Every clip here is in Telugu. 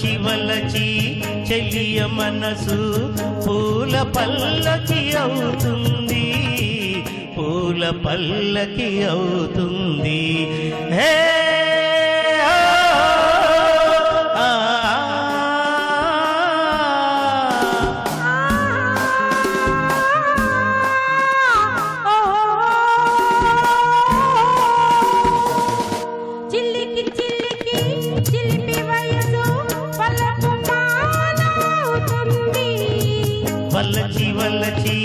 వలచి వలచి చెలియ మనసు పూల పల్లకి అవుతుంది. పూల పల్లకి అవుతుంది. హే వలచి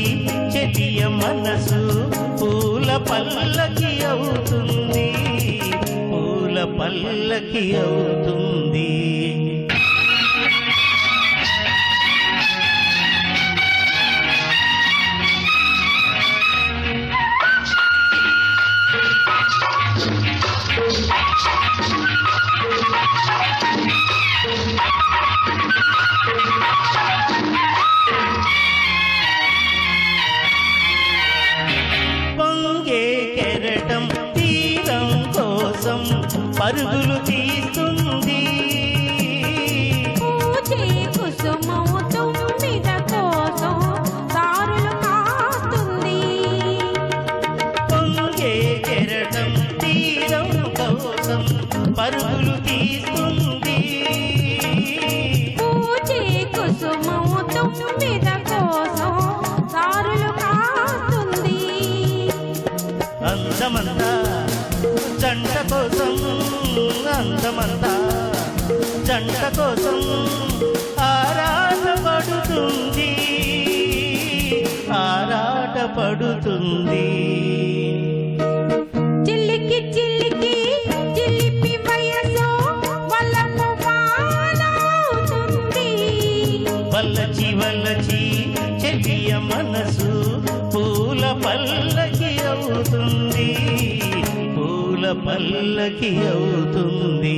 చెటియ మనసు పూల పల్లకి అవుతుంది. పూల పల్లకి అవుతుంది. పరుగులు తీస్తుంది. పూచే తుమ్మిద కోసం దారులు కాస్తుంది. అందమంతా జంట కోసం అందమంతా జంట కోసం ఆరాటపడుతుంది. ఆరాటపడుతుంది. వల్లచి వల్లచి చెలియ మనసు పూల పల్లకి అవుతుంది. పూల పల్లకి అవుతుంది.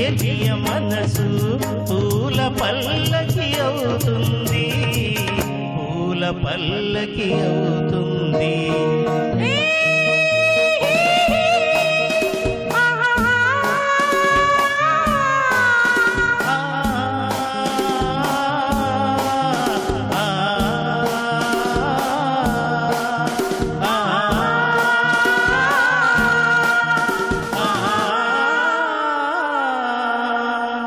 రోజు మనసు పూల పల్లకి అవుతుంది. పూల పల్లకి అవుతుంది.